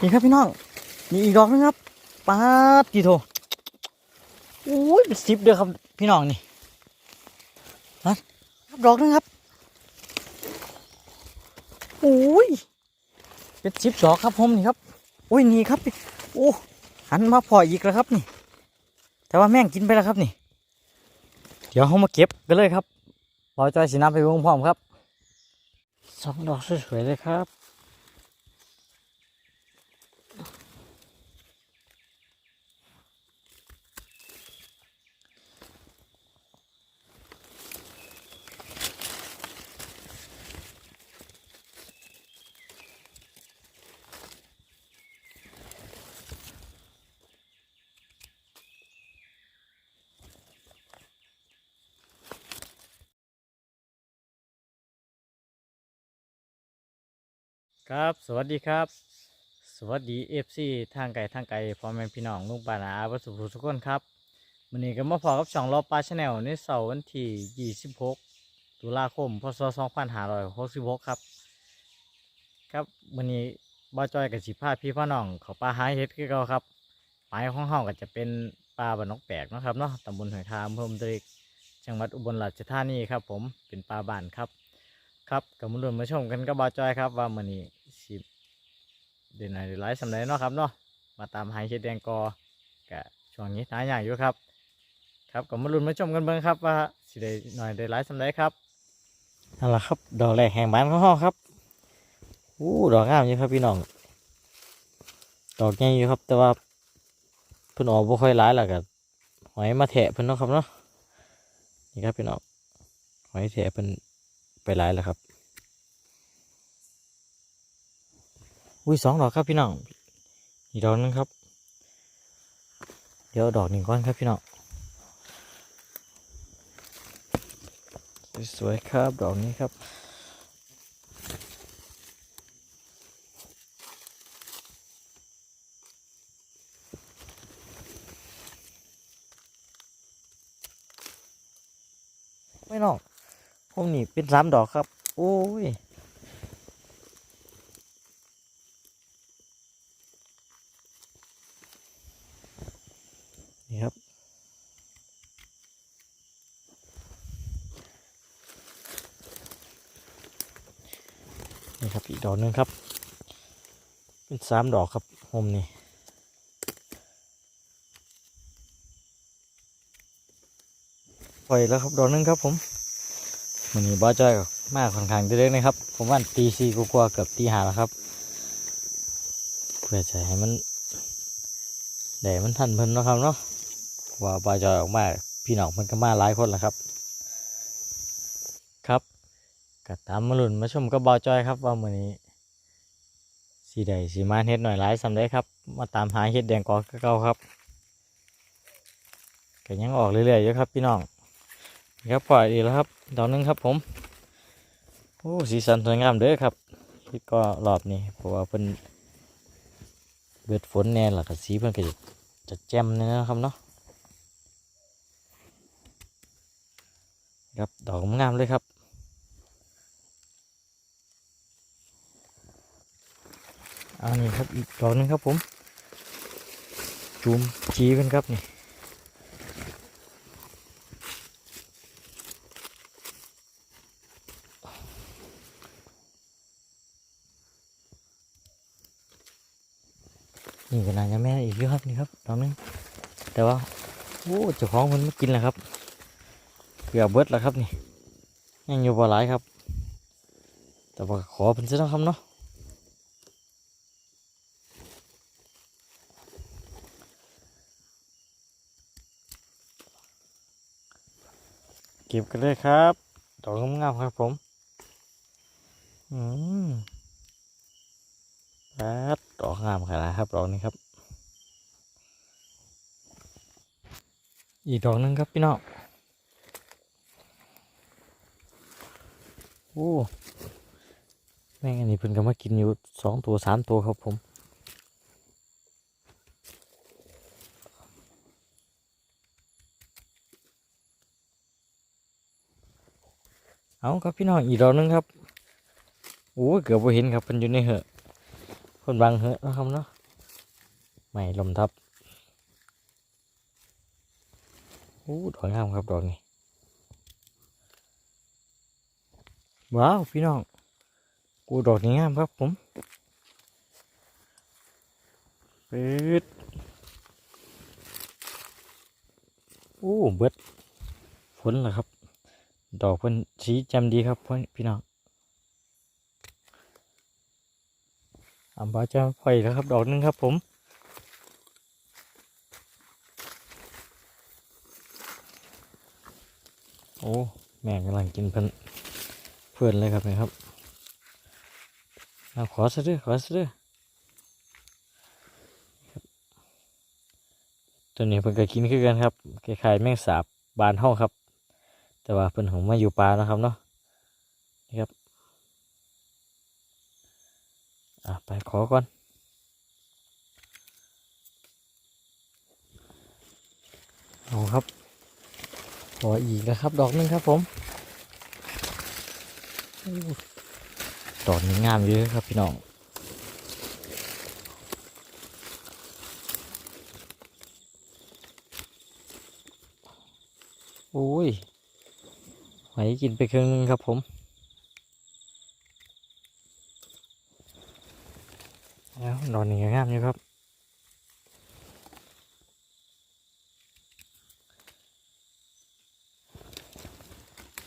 นี่ครับพี่น้องนี่อีกดอกนึงครับปาดกี่โถโอ้ยเป็นสิบเด้อครับพี่น้องนี่ฮะครับดอกนึงครับโอ้ยเป็นสิบดอกครับผมนี่ครับโอ้ยนี่ครับโอ้หันมาพออีกแล้วครับนี่ แต่ว่าแม่งกินไปแล้วครับนี่ เดี๋ยวเขามาเก็บกันเลยครับบอจอยสีน้ำไปวงพร้อมครับสองดอกสวยๆเลยครับ ครับสวัสดีครับ สวัสดีเอฟซีทางไก่ทางไก่พ่อแม่พี่น้องลุงปานาอาวัสุภูทุกคนครับวันนี้ก็มาพอกับช่องรอปลาชแนลในเสาร์วันที่26ตุลาคมพศ2566ครับ ครับวันนี้บ้าจอยกับสิพาพี่พ่อน้องเขาปลาหายเฮ็ดคือเก่าครับหมายของห้องก็จะเป็นปลาบานนกแปลกนะครับเนาะตำบลหอยทามอำเพิ่มตริกจังหวัดอุบลราชธานีครับ ผมเป็นปลาบานครับครับกับมาลุ้นมาชมกันกับบาจอยครับว่ามันนี้ เด่นไหนหรือไลฟ์สำเร็จเนาะครับเนาะมาตามหายเฮ็ดแดงกอกะช่วงนี้หายอย่างอยู่ครับ ครับกับมาลุ้นมาชมกันเบิ่งครับว่าสิได้หน่อยได้ไลฟ์สำเร็จครับนั่นแหละครับดอกแรกแห่งบ้านของห้องครับอู้ดอกงามอยู่ครับพี่น้องดอกใหญ่อยู่ครับ แต่ว่าเพิ่นออกบ่ค่อยหลายแล้วก็หอยมาแทะเพิ่นเนาะครับเนาะนี่ครับพี่น้องหอยแทะเพิ่นไปหลายแล้วครับ อุ้ยสองดอกครับพี่น้องอีกดอกนึงครับ เดี๋ยวดอกหนึ่งก้อนครับพี่น้องสวยๆครับดอกนี้ครับไม่น้องผมนี่เป็นสามดอกครับ โอ้ย นี่ครับอีกดอกหนึงครับ เป็นสามดอกครับผมนี่ปล่อยแล้วครับดอกหนึงครับผมมันนี้บ้าจ้อยก็มากค่อนข้างเล็กนะครับ ผมว่าตีสี่กว่าเกือบตีห้าแล้วครับ เพื่อจะให้มันแดดมันทันเพิ่นนะครับเนาะว่าบ้าจ้อยออกมาพี่น้องมันก็มาหลายคนแล้วครับ ก็ตามมาลุ่นมาชมกับบ้าจ้อยครับว่ามื้อนี้สีใดสีมาเฮ็ดหน่อยหลายสำได้ครับ มาตามหาเฮ็ดแดงกอเก่าครับก็ยังออกเรื่อยๆอยู่ครับพี่น้องครับปล่อยดีแล้วครับดอกหนึงครับผมโอ้สีสันสวยงามเด้อครับที่ก็รอบนี้เพราะว่าเพิ่นเบิดฝนแน่หล่ะก็สีเพิ่นก็จะจะแจ่มเนี่ยนะครับเนาะครับดอกงามเลยครับ อันนี้ครับอีกดอกนึงครับผมจูมจีเพิ่นครับนี่นี่ก็น่าจะแม่อีกเยอะครับนี่ครับดอกนึงแต่ว่าโอ้เจ้าของมันไม่กินแล้วครับเกือบเบิดแล้วครับนี่ยังอยู่บ่หลายครับ แต่ว่าขอเป็นซะแล้วครับเนาะ ก็บกันเลยครับดอกงามๆครับผม อืมครับดอกงามขนาดครับดอกนี้ครับ อีกดอกนึงครับพี่น้องโอ้แม่งอันนี้เพิ่นก็มากินอยู่สองตัวสามตัวครับผม เอาครับพี่น้องอีกดอกหนึงครับโอ้เกือบบ่เห็นครับเพิ่นอยู่ในเหอะคนบังเหอะนะครับเนาะไม่ลมทับอู้ดอกงามครับดอกนี้ว้าวพี่น้องกูดอกนี้งามครับผมปิดอู้เบิดฝนเหรอครับ ดอกเพิ่นสีจำดีครับเพ่อพี่น้องอัมบาจะไฟแล้วครับ ดอกหนึงครับผมโอ้แม่กำลังกินเพิ่นเพื่อนเลยครับนี่ครับเอาขอซะด้วยขอซะด้วยตัวนี้เพิ่นก็กินคือกันครับคล้ายๆแมงสาบบานเฮาครับ แต่ว่าเพิ่นของมาอยู่ป่านะครับเนาะนี่ครับอะไปขอก่อนเอาครับขออีกนะครับ ดอกหนึงครับผมดอกนี้งามเยอะครับพี่น้องโอ้ย ไหมกินไปครึ่งนึงครับผมแล้วดอกนี้ก็งามอยู่ครับ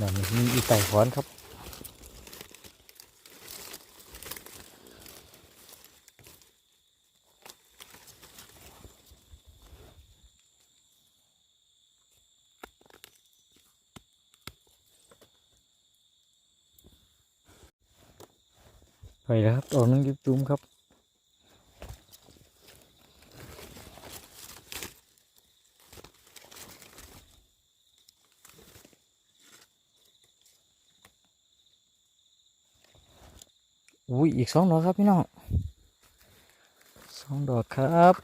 ดอนนี้มีอีไต่ขอนครับ ไปแล้วครับตอกนึงยิบจุ้มครับอุ้ยอีกสองดอกครับพี่น้องสองดอกครับ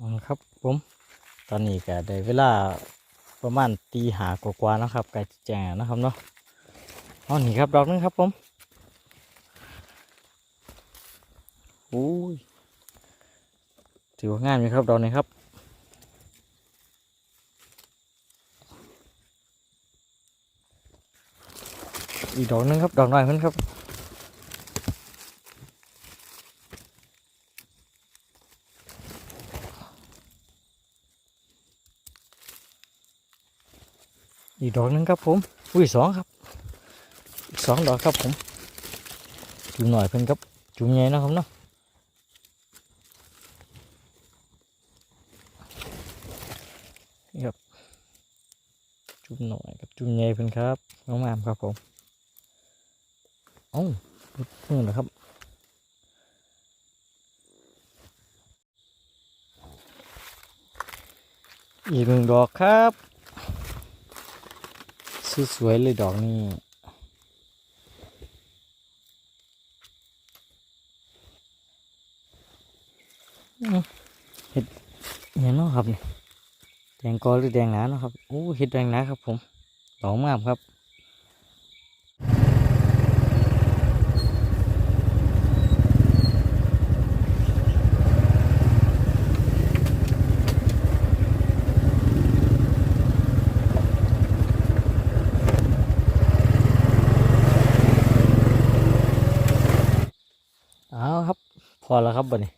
เอาละครับผม ตอนนี้ก็ได้เวลาประมาณตีหากว่าๆนะครับใกล้จแจงนะครับเนาะอ๋อนี่ครับดอกนึงครับผมอุ้ยถือว่างามอยู่ครับดอกนี้ครับอีกดอกนึงครับดอกน้อยขึ้นครับ อีกดอกหนึงครับผมอุ้ยสองครับสองดอกครับผม จุ่มหน่อยเพิ่นครับ จุ่มใหญ่นะครับเนาะครับ จุ่มหน่อยกับจุ่มใหญ่เพิ่นครับงามครับผมเอ้านี่แหละครับอีกหนึ่งดอกครับ สวยๆเลยดอกนี้เห็ดเนี่ยเนาะครับแดงกอหรือแดงหนาเนาะครับโอ้เห็ดแดงหนาครับผมดอกงามครับ เอาครับ พ อแล้วครับบัดนี้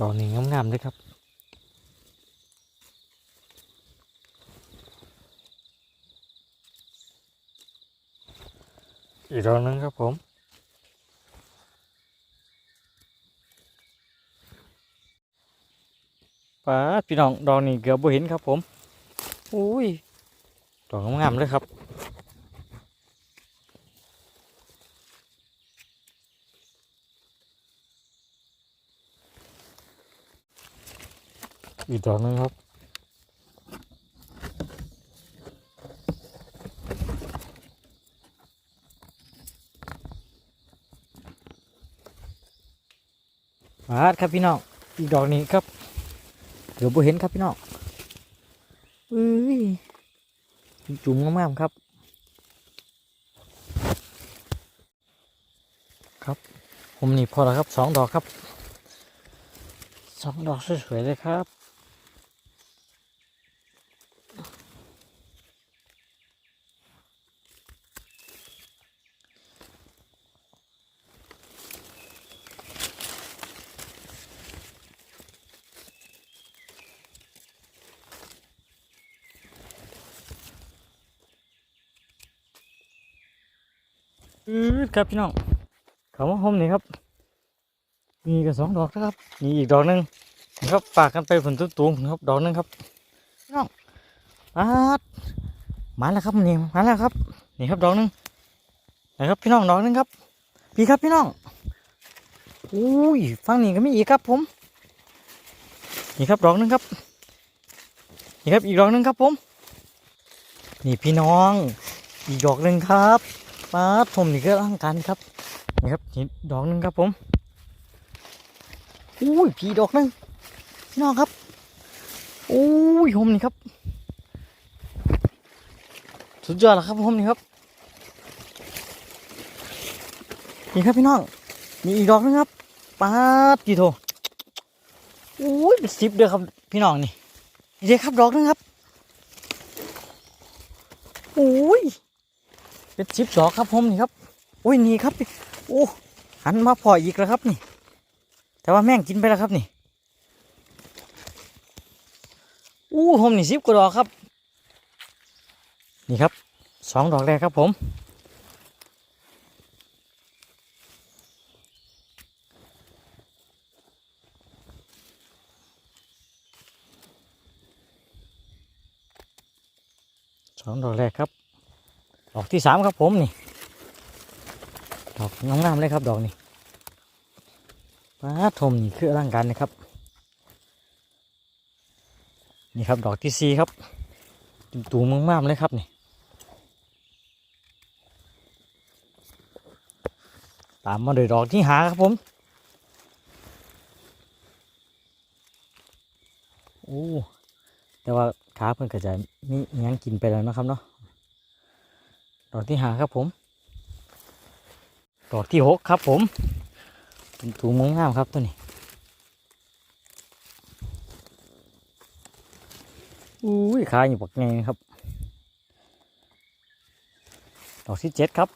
ดอกนี้งามๆเลยครับ อีกดอกนึงครับผมป้าพี่น้องดอกนี้เกือบบ่เห็นครับผม อุ้ยดอกงามๆเลยครับ อีกดอกนึงครับ มาครับพี่น้องอีกดอกนี้ครับเดี๋ยวบ่เห็นครับพี่น้องอุ้ยจุ๋มงามๆครับ ครับ ผมนี่พอแล้วครับสองดอกครับสองดอกสวยๆเลยครับ อืดครับพี่น้องเขามาห่มนี่ครับ มีกันสองดอกนะครับนี่อีกดอกหนึ่งนะครับฝากกันไปผลตุ้งตูมครับ ดอกหนึ่งครับพี่น้องอาดมาแล้วครับนี่มาแล้วครับ นี่ครับดอกหนึ่งนะครับพี่น้องดอกหนึ่งครับ พี่ครับพี่น้องอุ้ยฟังนี่ก็มีอีกครับผม นี่ครับดอกหนึ่งครับ นี่ครับอีกดอกหนึ่งครับผม นี่พี่น้อง อีกดอกหนึ่งครับ ป้าดผมนี่ก็ร่างกันครับนี่ครับนี่ดอกหนึ่งครับผมอุ้ยผีดอกหนึงพี่น้องครับอุ้ยผมนี่ครับ สุดยอดแล้วครับผมนี่ครับนี่ครับพี่น้องมีอีกดอกหนึงครับป้าดกี่โถอุ้ยเป็นสิบเด้อครับพี่น้องนี่นี่เด้อครับดอกหนึงครับอุ้ย เป็นสิบดอกครับผมนี่ครับอุ้ยนี่ครับโอ้หันมาพออีกแล้วครับนี่ แต่ว่าแม่งกินไปแล้วครับนี่อู้ผมนี่สิบกว่าดอกครับ นี่ครับสองดอกแรกครับผมสองดอกแรกครับ ดอกที่สามครับผมนี่ ดอกงามๆเลยครับดอกนี้ป้าทมนี่คือร่างการนะครับ นี่ครับดอกที่สี่ครับตูมมากๆเลยครับนี่ตามมาโดวยดอกที่หาครับผมโอ้แต่ว่าขาเพิ่นก็จะมีอิหยังกินไปแล้วนะครับเนาะ ดอกที่หาครับผม ดอกที่หกครับผมเป็นตูมงามครับตัวนี้อุ้ยขาอยู่ปักไงครับ ดอกที่เจ็ดครับ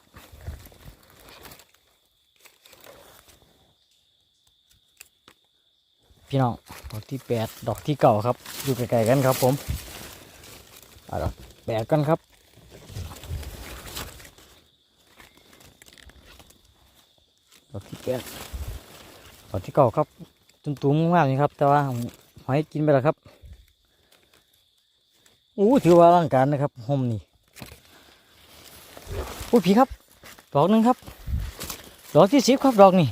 พี่น้อง ดอกที่แปดดอกที่เก่าครับ อยู่ไกลๆกันครับผมเอาดอกแปดกันครับ ดอกที่แปดตอนที่เก่าครับตุ้มๆมากนี่ครับ แต่ว่าหอยกินไปแล้วครับอู้ถือว่าร่างการนะครับห่มนี่อู้ผีครับ ดอกหนึ่งครับ ดอกที่สิบครับดอกนี่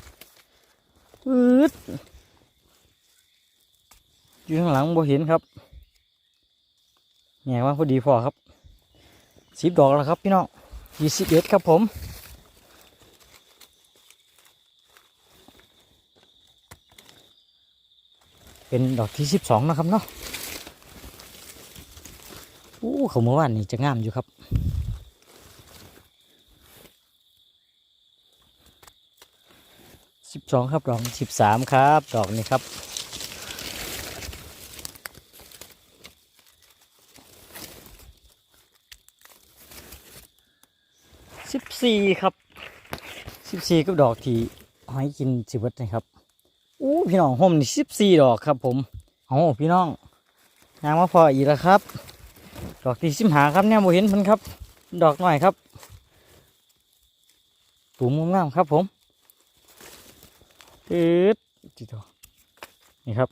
อืดอยู่ข้างหลังบ่เห็นครับแง่ว่าพอดีพอครับสิบดอกแล้วครับพี่น้องยี่สิบเอ็ดครับผม เป็นดอกที่สิบสองนะครับเนาะโอ้เขาเมื่อวานนี่จะงามอยู่ครับ สิบสองครับดอกสิบสามครับ ดอกนี้ครับ สิบสี่ครับ สิบสี่กับดอกที่ให้กินสิบวัดนะครับ พี่น้องห่มนี่สิบสี่ดอกครับ ผมโอ้พี่น้องยางมาพออีกแล้วครับ ดอกที่สิบหาครับเนี่ยโมเห็นพันครับ ดอกหน่อยครับตูมงามครับ ผมเอ๊ดจีดอกนี่ครับ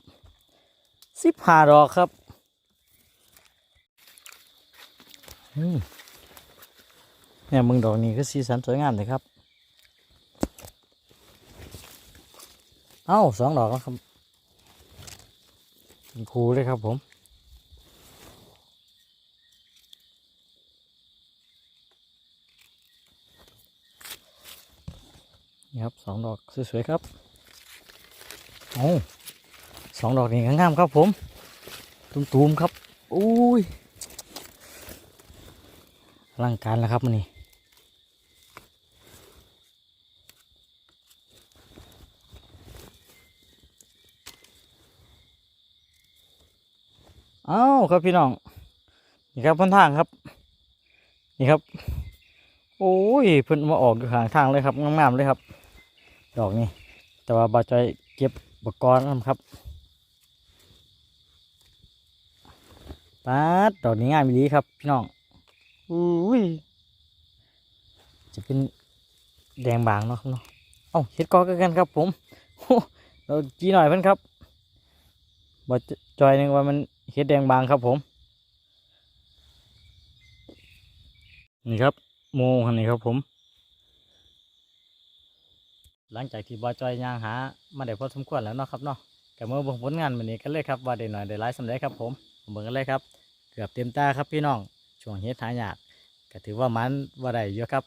สิบห้าดอกครับเนี่ยมึงดอกนี้ก็สีสันสวยงามเลยครับ เอ้าสองดอกแล้วครับครูเลยครับผม นี่ครับสองดอกสวยๆครับโอ้สองดอกนี่งามๆครับผม ตุ้มๆครับ อุ้ยอลังการแล้วครับมันนี่ เอ้าครับพี่น้อง นี่ครับพ้นทางครับ นี่ครับ โอ้ยเพิ่นมาออกอยู่ข้างทางเลยครับงามๆเลยครับ ดอกนี้แต่ว่าบาจอยเก็บอุปกรณ์นะครับปาดดอกนี้งามดีครับ พี่น้องอุ้ยจะเป็นแดงบางเนาะเนาะเอ้าเฮ็ดกอกันครับผมโอ้เราจีหน่อยเพิ่นครับบาจอยนึงว่ามัน เฮ็ดแดงบางครับผม นี่ครับ โมงคันนี้ครับผม หลังจากที่บอจอยยางหามาได้พอสมควรแล้วเนาะครับเนาะกับเมื่อบิ่งผลงานวันนี้กันเลยครับว่าได้หน่อยได้หลายสำเร็จครับผมผมเบิ่งกันเลยครับ เกือบเต็มตาครับพี่น้องช่วงเฮ็ดหายากก็ถือว่ามันว่าได้เยอะครับ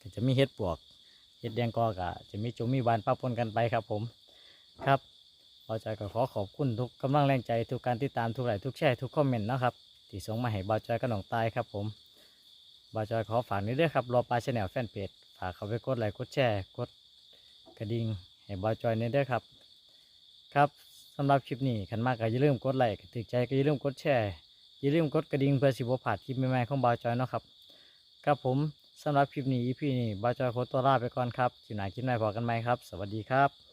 ก็จะมีเฮ็ดปวกเฮ็ดแดงกอกะจะมีจุมมีบานป้าปนกันไปครับผมครับ บอจอยก็ขอขอบคุณทุกกำลังแรงใจทุกการติดตามทุกไลค์ทุกแชร์ทุกคอมเมนต์นะครับที่ส่งมาให้บอจอยกับน้องตายครับผมบาจอยขอฝากนี้ด้วยครับรอปลาชแนลแฟนเพจฝากเขาไปกดไลค์กดแชร์กดกระดิ่งให้บาจอยนี้ด้วยครับ ครับสำหรับคลิปนี้ขันมากก็อย่าลืมกดไลค์ติดใจก็อย่าลืมกดแชร์อย่าลืมกดกระดิ่งเพื่อสิบวพลาดคลิปใหม่ๆของบาจอยนะครับครับผมสำหรับคลิปนี้ EP นี้บาจอยขอตัวลาไปก่อนครับคลิปหนคลิปไหนพอกันไหมครับ สวัสดีครับ